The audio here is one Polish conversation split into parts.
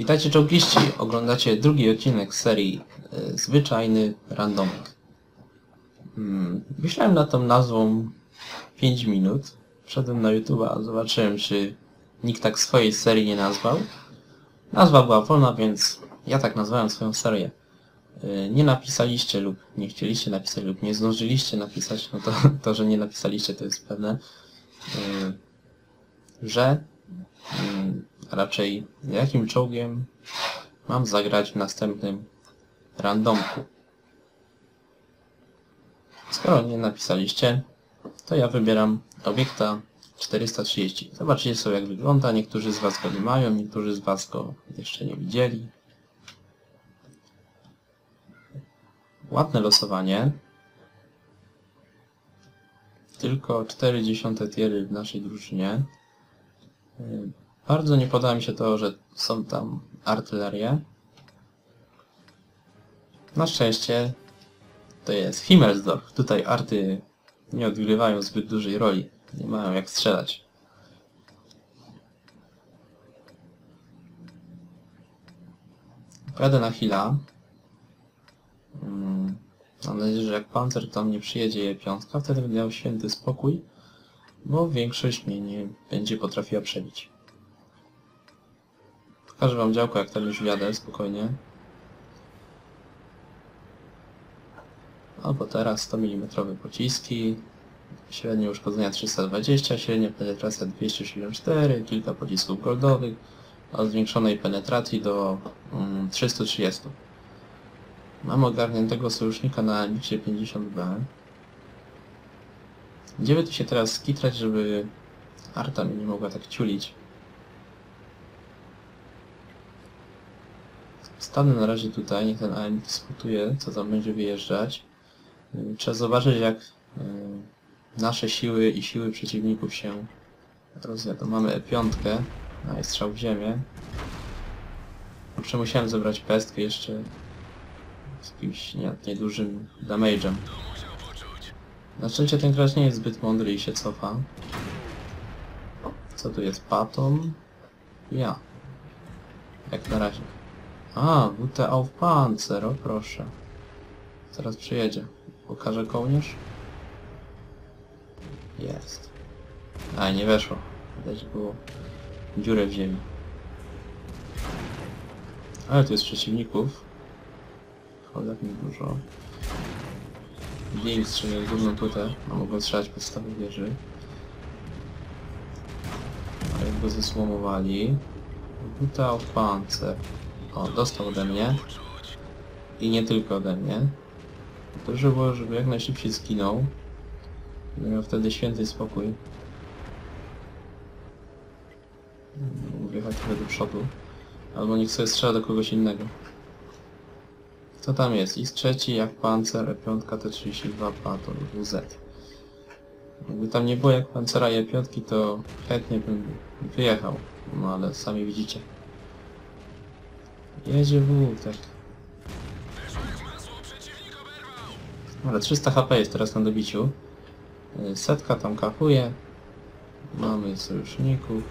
Witajcie czołgiści, oglądacie drugi odcinek serii e, Zwyczajny Randomik. Hmm, myślałem nad tą nazwą 5 minut. Wszedłem na YouTube'a, zobaczyłem czy nikt tak swojej serii nie nazwał. Nazwa była wolna, więc ja tak nazwałem swoją serię. E, Nie napisaliście lub nie chcieliście napisać lub nie zdążyliście napisać, no to, to że nie napisaliście to jest pewne, e, że mm, raczej jakim czołgiem mam zagrać w następnym randomku. Skoro nie napisaliście, to ja wybieram obiekta 430. Zobaczcie sobie jak wygląda. Niektórzy z Was go nie mają, niektórzy z Was go jeszcze nie widzieli. Ładne losowanie. Tylko 40 tiery w naszej drużynie. Bardzo nie podoba mi się to, że są tam artylerie. Na szczęście to jest Himmelsdorf. Tutaj arty nie odgrywają zbyt dużej roli. Nie mają jak strzelać. Pojadę na Hila. Mm, Mam nadzieję, że jak pancer tam nie przyjedzie je piątka, wtedy będę miał święty spokój, bo większość mnie nie będzie potrafiła przebić. Pokażę wam działko, jak tam już wjadę, spokojnie. Albo teraz 100 mm pociski, średnie uszkodzenia 320, średnia penetracja 274, kilka pocisków goldowych, o zwiększonej penetracji do mm, 330. Mam ogarniętego sojusznika na Elixie 50B. Gdzie by tu się teraz skitrać, żeby Arta mnie nie mogła tak ciulić? Stanę na razie tutaj, niech ten AM dyskutuje, co tam będzie wyjeżdżać. Yy, Trzeba zobaczyć, jak yy, nasze siły i siły przeciwników się rozjadą. Mamy E5, a jest strzał w ziemię. Jeszcze musiałem zebrać pestkę jeszcze z jakimś nie- niedużym damage'em. Na szczęście ten gracz nie jest zbyt mądry i się cofa. Co tu jest? Paton? Ja. Jak na razie. A, WT auf Panzer, o proszę. Zaraz przyjedzie. Pokażę kołnierz? Jest. A, nie weszło. Widać było dziurę w ziemi. Ale tu jest przeciwników. Chodek mi dużo. Ding strzelił górną płytę, a mogą strzelać podstawy wieży. Ale go zesłomowali. Buta auf Panzer. O, dostał ode mnie. I nie tylko ode mnie. Dobrze było, żeby jak najszybciej. Będę miał wtedy święty spokój. Wjechać trochę do przodu. Albo niech sobie strzela do kogoś innego. Co tam jest? X trzeci, jak pancer, E5, T32, Paton, WZ. Jakby tam nie było jak pancera i E5, to chętnie bym wyjechał. No ale sami widzicie. Jedzie w tak. Ale 300 HP jest teraz na dobiciu. Y, Setka tam kapuje. Mamy sojuszników.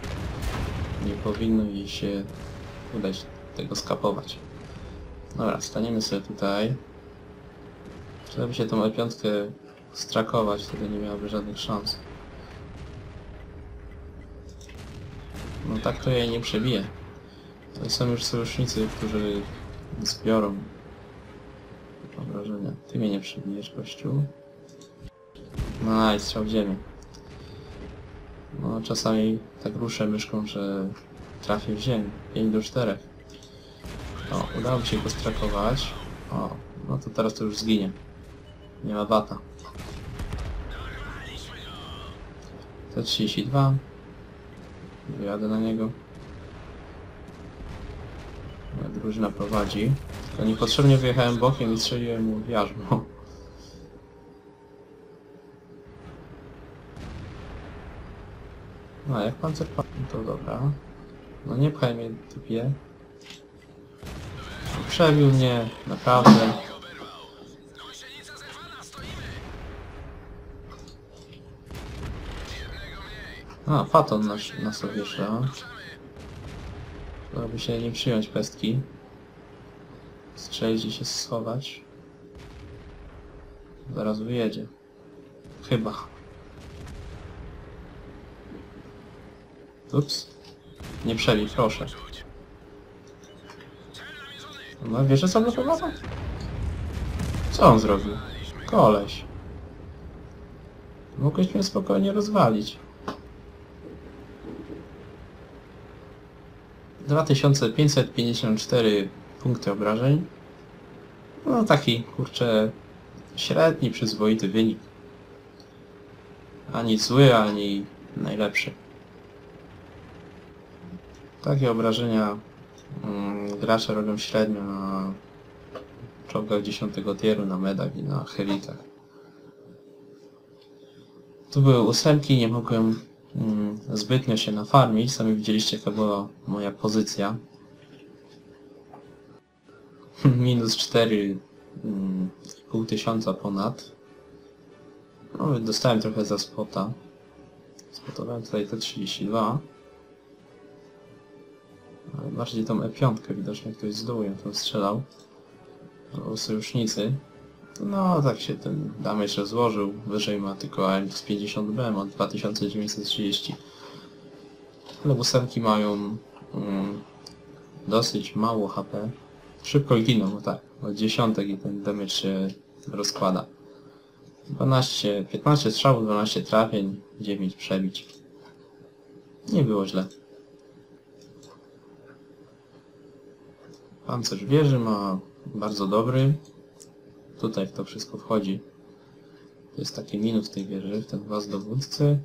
Nie powinno jej się udać tego skapować. Dobra, staniemy sobie tutaj. Trzeba by się tą E5 strakować, wtedy nie miałaby żadnych szans. No tak to jej nie przebije. To są już sojusznicy, którzy zbiorą. Mam wrażenie. Ty mnie nie przebijesz, gościu. No i strzał w ziemię. No czasami tak ruszę myszką, że trafię w ziemię. 5 do 4. O, udało mi się go strakować. O, no to teraz to już zginie. Nie ma bata. T32. Wyjadę na niego. Drużyna prowadzi. To niepotrzebnie wyjechałem bokiem i strzeliłem mu w jarzmo. No, jak pancer padł, to dobra. No nie pchaj mnie, typie. Przebił mnie, naprawdę. A, Faton nas, nas obwiesza. Aby się nie przyjąć pestki. Strzelić i się schować. Zaraz wyjedzie. Chyba. Ups. Nie przebij, proszę. No wiesz, że sobie pomaga? Co on zrobił? Koleś. Mogłeś mnie spokojnie rozwalić. 2554 punkty obrażeń. No taki, kurczę, średni, przyzwoity wynik. Ani zły, ani najlepszy. Takie obrażenia mm, gracze robią średnio na czołgach 10 tieru, na medach i na helikach. Tu były ósemki, nie mogłem mm, zbytnio się nafarmić. Sami widzieliście jaka była moja pozycja. Minus 4 mm, pół tysiąca ponad. No, dostałem trochę za spota. Spotowałem tutaj te 32. Ale bardziej tą E5 widocznie ktoś z dołu ją tam strzelał. Albo sojusznicy. No tak się ten damage rozłożył. Wyżej ma tylko AM z 50B, ma 2930. Ale ósemki mają mm, dosyć mało HP. Szybko giną, bo tak. Od dziesiątek i ten damage się rozkłada. 12, 15 strzałów, 12 trafień, 9 przebić. Nie było źle. Pancerz wieży ma bardzo dobry. Tutaj w to wszystko wchodzi. To jest taki minus tej wieży, w ten was dowódcy.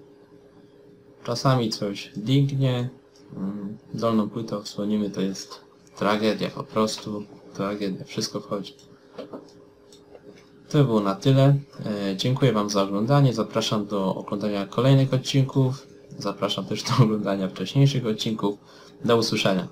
Czasami coś dignie. Mm, Dolną płytę odsłonimy, to jest tragedia po prostu. Tragedia, wszystko wchodzi. To było na tyle. E, Dziękuję Wam za oglądanie. Zapraszam do oglądania kolejnych odcinków. Zapraszam też do oglądania wcześniejszych odcinków. Do usłyszenia.